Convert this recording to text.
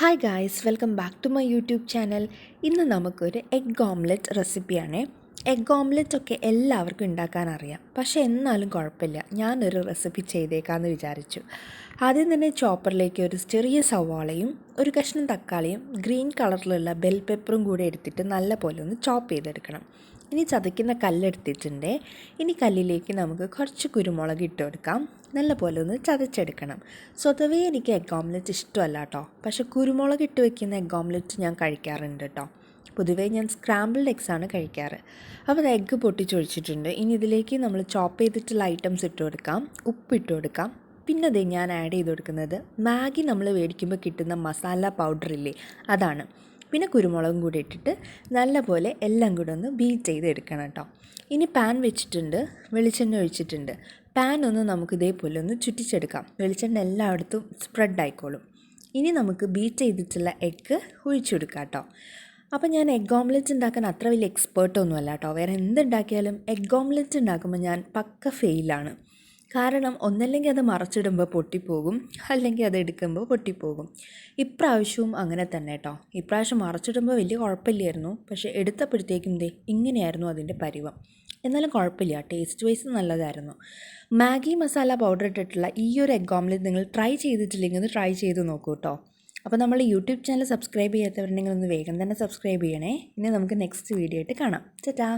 Hi guys welcome back to my YouTube channel ഇന്ന് നമുക്കൊരു egg omelette റെസിപ്പിയാണേ egg omelette ഒക്കെ എല്ലാവർക്കും ഉണ്ടാക്കാൻ അറിയാം പക്ഷേ എന്നാലും കുഴപ്പമില്ല. ഞാനൊരു റെസിപ്പി ചെയ്തേക്കാമെന്ന് വിചാരിച്ചു. ആദ്യം തന്നെ ചോപ്പറിലേക്ക് ഒരു ചെറിയ സവാളയും ഒരു കഷ്ണം തക്കാളിയും ഗ്രീൻ കളറിലുള്ള ബെൽ പെപ്പറും കൂടി എടുത്തിട്ട് നല്ല പോലെ ഒന്ന് ചോപ്പ് ചെയ്തെടുക്കണം. ഇനി ചതയ്ക്കുന്ന കല്ലെടുത്തിട്ടുണ്ട്. ഇനി കല്ലിലേക്ക് നമുക്ക് കുറച്ച് കുരുമുളക് ഇട്ട് കൊടുക്കാം. നല്ല പോലെ ഒന്ന് ചതച്ചെടുക്കണം. സ്വതവേ എനിക്ക് എഗ് ഓംലെറ്റ് ഇഷ്ടമല്ല കേട്ടോ പക്ഷെ കുരുമുളക് ഇട്ട് വെക്കുന്ന എഗ് ഓംലെറ്റ് ഞാൻ കഴിക്കാറുണ്ട് കേട്ടോ പൊതുവേ ഞാൻ സ്ക്രാമ്പിൾഡ് എഗ്സ് ആണ് കഴിക്കാറ്. അപ്പോൾ അത് എഗ്ഗ് പൊട്ടിച്ചൊഴിച്ചിട്ടുണ്ട്. ഇനി ഇതിലേക്ക് നമ്മൾ ചോപ്പ് ചെയ്തിട്ടുള്ള ഐറ്റംസ് ഇട്ട് കൊടുക്കാം. ഉപ്പ് ഇട്ട് കൊടുക്കാം. പിന്നെ അതേ ഞാൻ ആഡ് ചെയ്ത് കൊടുക്കുന്നത് മാഗി നമ്മൾ മേടിക്കുമ്പോൾ കിട്ടുന്ന മസാല പൗഡർ ഇല്ലേ? അതാണ്. പിന്നെ കുരുമുളകും കൂടി ഇട്ടിട്ട് നല്ലപോലെ എല്ലാം കൂടെ ഒന്ന് ബീറ്റ് ചെയ്ത് എടുക്കണം കേട്ടോ. ഇനി പാൻ വെച്ചിട്ടുണ്ട് വെളിച്ചെണ്ണ ഒഴിച്ചിട്ടുണ്ട്. പാൻ ഒന്ന് നമുക്ക് ഇതേപോലെ ഒന്ന് ചുറ്റിച്ചെടുക്കാം. വെളിച്ചെണ്ണ എല്ലായിടത്തും സ്പ്രെഡ് ആയിക്കോളും. ഇനി നമുക്ക് ബീറ്റ് ചെയ്തിട്ടുള്ള എഗ്ഗ് ഒഴിച്ചെടുക്കാം കേട്ടോ. അപ്പോൾ ഞാൻ എഗ് ഓംലെറ്റ് ഉണ്ടാക്കാൻ അത്ര വലിയ എക്സ്പേർട്ടൊന്നുമല്ല കേട്ടോ. വേറെ എന്തുണ്ടാക്കിയാലും എഗ് ഓംലെറ്റ് ഉണ്ടാക്കുമ്പോൾ ഞാൻ പക്ക ഫെയിലാണ് കാരണം ഒന്നല്ലെങ്കിൽ അത് മറച്ചിടുമ്പോൾ പൊട്ടിപ്പോകും അല്ലെങ്കിൽ അത് എടുക്കുമ്പോൾ പൊട്ടിപ്പോകും. ഇപ്രാവശ്യവും അങ്ങനെ തന്നെ കേട്ടോ ഇപ്രാവശ്യം മറച്ചിടുമ്പോൾ വലിയ കുഴപ്പമില്ലായിരുന്നു പക്ഷേ എടുത്തപ്പോഴത്തേക്കും ദേ ഇങ്ങനെയായിരുന്നു അതിന്റെ പരിവം. എന്നാലും കുഴപ്പമില്ല ടേസ്റ്റ് വൈസ് നല്ലതായിരുന്നു. മാഗി മസാല പൗഡർ ഇട്ടിട്ടുള്ള ഈ ഒരു എഗ് ഓംലെറ്റ് നിങ്ങൾ ട്രൈ ചെയ്തിട്ടില്ലെങ്കിൽ ഒന്ന് ട്രൈ ചെയ്ത് നോക്കൂ കേട്ടോ അപ്പോൾ നമ്മൾ യൂട്യൂബ് ചാനൽ സബ്സ്ക്രൈബ് ചെയ്യാത്തവരുണ്ടെങ്കിൽ ഒന്ന് വേഗം തന്നെ സബ്സ്ക്രൈബ് ചെയ്യണേ. ഇനി നമുക്ക് നെക്സ്റ്റ് വീഡിയോ ആയിട്ട് കാണാം. ചേട്ടാ